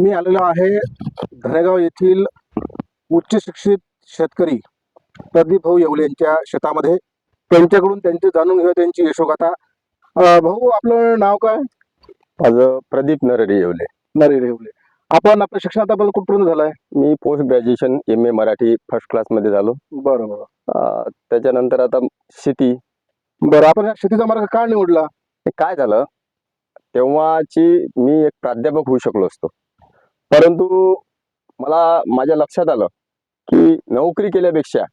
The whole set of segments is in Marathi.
मी आलेलो आहे धनेगाव येथील उच्च शिक्षित शेतकरी प्रदीप भाऊ येवले यांच्या शेतामध्ये. त्यांच्याकडून त्यांचे जाणून घेऊया त्यांची यशोगाथा. भाऊ आपलं नाव काय? माझं प्रदीप नरहरी येवले. नरे येवले. आपण आपलं शिक्षण आतापर्यंत कुठपर्यंत झालंय? मी post graduation M A Marathi first क्लासमध्ये झालो. बरं बरं. अं, त्याच्यानंतर आता शेती. बरं आपण शेतीचा मार्ग का निवडला? हे काय झालं? तेव्हाची मी एक प्राध्यापक होऊ शकलो असतो. परंतु मला माझ्या लक्षात आलं की नोकरी केल्यापेक्षा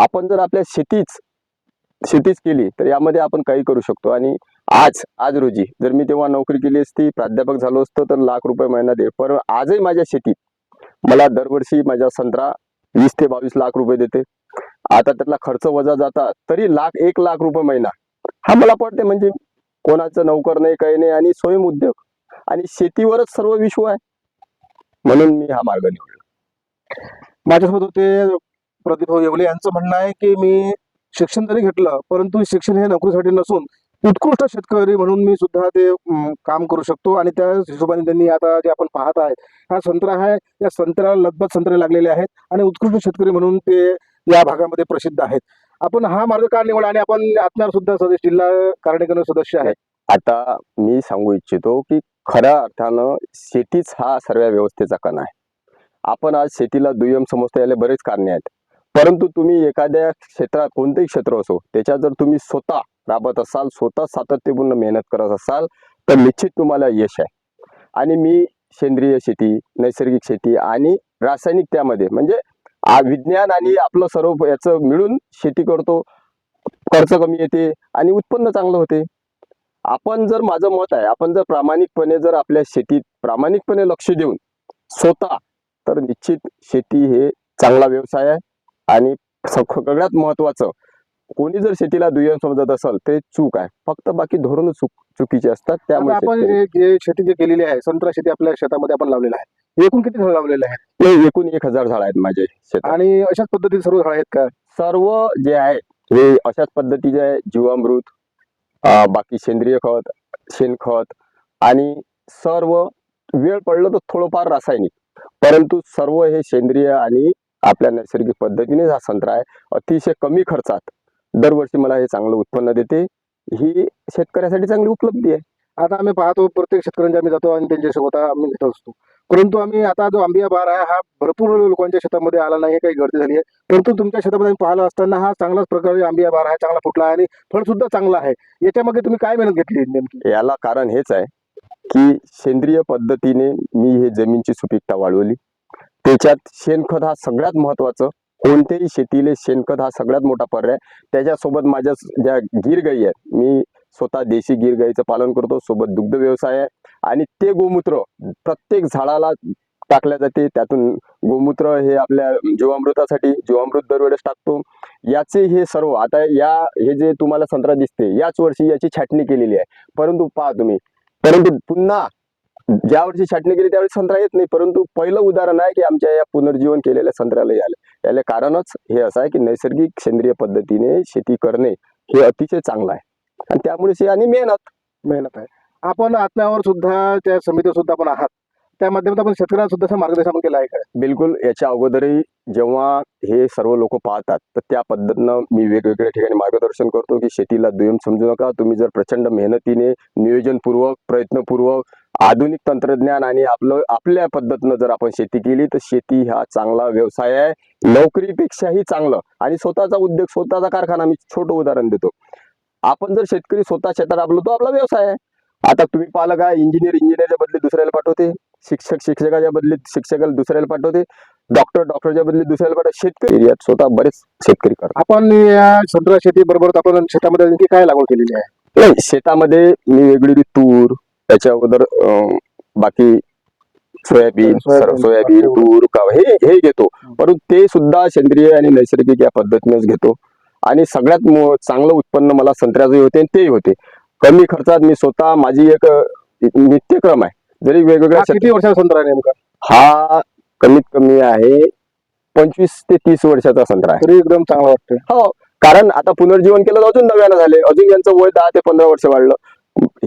आपण जर आपल्या शेतीच शेतीच केली तर यामध्ये आपण काही करू शकतो. आणि आज आज रोजी जर मी तेव्हा नोकरी केली असती प्राध्यापक झालो असतो तर लाख रुपये महिना दे. पण आजही माझ्या शेतीत मला दरवर्षी माझा संत्रा वीस ते बावीस लाख रुपये देते. आता त्यातला खर्च वजा जाता तरी लाख एक लाख रुपये महिना. हा मला पडते म्हणजे कोणाचं नोकर नाही काही नाही आणि स्वयं उद्योग. आणि शेतीवरच सर्व विश्व आहे. म्हणून मी हा मार्ग निवडला. माझ्यासोबत होते प्रदीप येवले. यांचं म्हणणं आहे की मी शिक्षण जरी घेतलं परंतु शिक्षण हे नोकरीसाठी नसून उत्कृष्ट शेतकरी म्हणून मी सुद्धा ते काम करू शकतो. आणि त्या हिशोबाने त्यांनी आता जे आपण पाहत आहे हा संत्रा आहे. या संत्र्याला लगभग संत्रे लागलेले आहेत आणि उत्कृष्ट शेतकरी म्हणून ते या भागामध्ये प्रसिद्ध आहेत. आपण हा मार्ग का निवडा आणि आपण आत्म्यावर सुद्धा सदस्य जिल्हा कार्यकारी सदस्य आहे. आता मी सांगू इच्छितो की खऱ्या अर्थानं शेतीच हा सर्व व्यवस्थेचा कण आहे. आपण आज शेतीला दुय्यम समजता यायला बरेच कारणे आहेत. परंतु तुम्ही एखाद्या क्षेत्रात कोणतेही क्षेत्र असो त्याच्यात जर तुम्ही स्वतः राबत असाल स्वतः सातत्यपूर्ण मेहनत करत असाल तर निश्चित तुम्हाला यश आहे. आणि मी सेंद्रिय शेती नैसर्गिक शेती आणि रासायनिक त्यामध्ये म्हणजे विज्ञान आणि आपलं सर्व याचं मिळून शेती करतो. खर्च कमी येते आणि उत्पन्न चांगलं होते. आपण जर माझं मत आहे आपण जर प्रामाणिकपणे जर आपल्या शेतीत प्रामाणिकपणे लक्ष देऊन स्वतः तर निश्चित शेती हे चांगला व्यवसाय आहे. आणि सगळ्यात महत्वाचं कोणी जर शेतीला दुय्यम समजत असेल ते चूक आहे. फक्त बाकी धोरण चूक चुकीचे असतात. त्यामुळे आपण शेती जे केलेली आहे संत्रा शेती आपल्या शेतामध्ये आपण लावलेलं आहे. एकूण किती झाडं लावलेले आहेत? एकूण एक हजार झाड आहेत माझे आणि अशाच पद्धतीने सर्व झाडं आहेत का? सर्व जे आहे हे अशाच पद्धतीचे आहे. जीवामृत बाकी सेंद्रिय खत शेणखत आणि सर्व वेळ पडलं तर थोडंफार रासायनिक. परंतु सर्व हे सेंद्रिय आणि आपल्या नैसर्गिक पद्धतीने हा संत्रा आहे. अतिशय कमी खर्चात दरवर्षी मला हे चांगलं उत्पन्न देते. ही शेतकऱ्यासाठी चांगली उपलब्धी आहे. आता आम्ही पाहतो प्रत्येक शेतकऱ्यांच्या आम्ही जातो आणि त्यांच्यासोबत आम्ही घेत असतो. परंतु आम्ही आता जो आंबिया बार आहे हा भरपूर लोकांच्या शेतामध्ये आला नाही काही गर्दी झाली आहे. परंतु तुमच्या शेतामध्ये पाहिलं असताना हा चांगलाच प्रकारे आंबिया बार आहे चांगला फुटला आहे आणि फळ सुद्धा चांगला आहे. याच्यामध्ये तुम्ही काय मेहनत घेतली नेमकी? याला कारण हेच आहे की सेंद्रिय पद्धतीने मी हे जमीनची सुपीकता वाढवली. त्याच्यात शेणखत हा सगळ्यात महत्वाचं कोणत्याही शेतीले शेणखत हा सगळ्यात मोठा पर्याय. त्याच्यासोबत माझ्या ज्या गीर गाई आहेत मी स्वतः देशी गीर गाईचं पालन करतो सोबत दुग्ध व्यवसाय आहे. आणि ते गोमूत्र प्रत्येक झाडाला टाकल्या जाते. त्यातून गोमूत्र हे आपल्या जीवामृतासाठी जीवामृत दरवेळेस टाकतो. याचे हे सर्व आता या हे जे तुम्हाला संत्रा दिसते याच वर्षी याची छाटणी केलेली आहे. परंतु पहा तुम्ही परंतु पुन्हा ज्या वर्षी छाटणी केली त्यावेळी संत्रा येत नाही. परंतु पहिलं उदाहरण आहे की आमच्या या पुनर्जीवन केलेल्या संत्र्याला याले याला कारणच हे असं आहे की नैसर्गिक सेंद्रिय पद्धतीने शेती करणे हे अतिशय चांगलं आहे. आणि त्यामुळे आणि मेहनत. मेहनत आहे. आपण आत्म्यावर सुद्धा त्या समितीवर सुद्धा आपण आहात. त्या माध्यमातून आपण शेतकऱ्यांना सुद्धा असं मार्गदर्शन आपण केलं आहे का? बिलकुल याच्या अगोदरही जेव्हा हे सर्व लोक पाहतात तर त्या पद्धतीनं मी वेगवेगळ्या ठिकाणी मार्गदर्शन करतो की शेतीला दुय्यम समजू नका. तुम्ही जर प्रचंड मेहनतीने नियोजनपूर्वक प्रयत्नपूर्वक आधुनिक तंत्रज्ञान आणि आपलं आपल्या पद्धतीनं जर आपण शेती केली तर शेती हा चांगला व्यवसाय आहे. नोकरीपेक्षाही चांगलं. आणि स्वतःचा उद्योग स्वतःचा कारखाना मी छोटं उदाहरण देतो. आपण जर शेतकरी स्वतः शेतात आपलो तो आपला व्यवसाय आहे. आता तुम्ही पाहिलं का इंजिनियर इंजिनियरच्या बदली दुसऱ्याला पाठवते शिक्षक शिक्षकाच्या बदलीत शिक्षकाला दुसऱ्याला पाठवते डॉक्टर डॉक्टरच्या बदलीत दुसऱ्याला पाठवते शेतकरी एरियात स्वतः बरेच शेतकरी करतात. आपण या संत्रा शेती बरोबर आपण शेतामध्ये आणखी काय लागवड केलेली आहे? नाही शेतामध्ये मी वेगवेगळी तूर त्याच्या अगोदर बाकी सोयाबीन सोयाबीन, तूर का हे हे घेतो. परंतु ते सुद्धा सेंद्रिय आणि नैसर्गिक या पद्धतीनेच घेतो. आणि सगळ्यात चांगलं उत्पन्न मला संत्र्याचंही होते आणि तेही होते. कमी खर्चात मी स्वतः माझी एक नित्यक्रम आहे. जरी वेगवेगळ्या हा किती वर्षाचा संत्रा आहे नेमका? हा कमीत कमी आहे पंचवीस ते तीस वर्षाचा संत्रा आहे. तरी एकदम चांगला वाटतंय. हो कारण आता पुनर्जीवन केलं तर अजून नव्यानं झाले. अजून यांचं वय दहा ते पंधरा वर्ष वाढलं.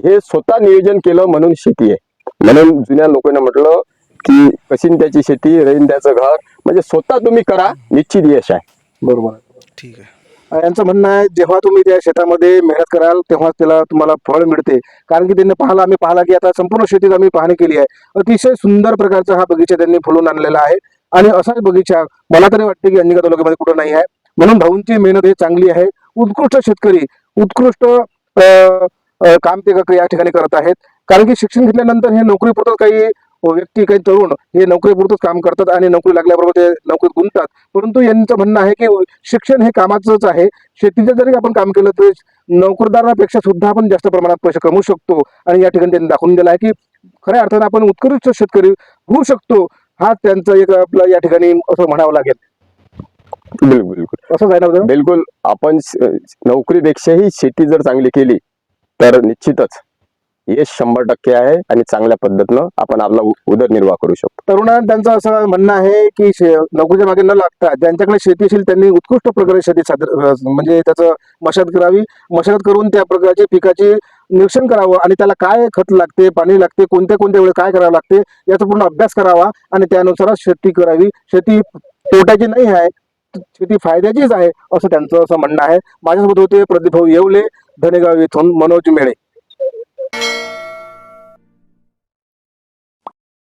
हे स्वतः नियोजन केलं म्हणून शेती आहे. म्हणून जुन्या लोकांना म्हटलं की कशी त्याची शेती राहीन त्याचं घर. म्हणजे स्वतः तुम्ही करा निश्चित यश आहे. बरोबर ठीक आहे. यांचं म्हणणं आहे जेव्हा तुम्ही त्या शेतामध्ये मेहनत कराल तेव्हा त्याला तुम्हाला फळ मिळते. कारण की त्यांनी पाहिला आम्ही पाहिला की आता संपूर्ण शेतीत आम्ही पाहणी केली आहे. अतिशय सुंदर प्रकारचा हा बगीचा त्यांनी फुलून आणलेला आहे. आणि असाच बगीचा मला तरी वाटते की अंजिका तालुक्यामध्ये कुठं नाही आहे. म्हणून भाऊंची मेहनत ही चांगली आहे. उत्कृष्ट शेतकरी उत्कृष्ट काम ते या ठिकाणी करत आहेत. कारण की शिक्षण घेतल्यानंतर हे नोकरी पुरतं काही व्यक्ती काही तरुण हे नोकरी पुरतच काम करतात आणि नोकरी लागल्याबरोबर ते नोकरीत गुंततात. परंतु यांचं म्हणणं आहे की शिक्षण हे कामाचंच आहे. शेतीचं जरी आपण काम केलं तरी नोकरदारापेक्षा सुद्धा आपण जास्त प्रमाणात पैसे कमवू शकतो. आणि या ठिकाणी त्यांनी दाखवून दिला आहे की खऱ्या अर्थानं आपण उत्कृष्ट शेतकरी होऊ शकतो. हा त्यांचा एक आपला या ठिकाणी असं म्हणावं लागेल. बिलकुल बिलकुल. असंच आहे ना? उदय? बिलकुल आपण नोकरीपेक्षाही शेती जर चांगली केली तर निश्चितच यश शंभर टक्के आहे आणि चांगल्या पद्धतीनं आपण आपला उदरनिर्वाह करू शकतो. तरुणांना त्यांचं असं म्हणणं आहे की शे- नोकरीच्या मागे न लागता ज्यांच्याकडे शेती असेल त्यांनी उत्कृष्ट प्रकारे शेती सादर म्हणजे त्याचं मशागत करावी. मशागत करून त्या प्रकारची पिकाची निरीक्षण करावं आणि त्याला काय खत लागते पाणी लागते कोणत्या कोणत्या वेळेस काय करावं लागते याचा पूर्ण अभ्यास करावा आणि त्यानुसारच शेती करावी. शेती तोट्याची नाही आहे शेती फायद्याचीच आहे असं त्यांचं असं म्हणणं आहे. माझ्यासोबत होते प्रदीप भाऊ येवले धनेगाव येथून मनोज मेळे. Bye.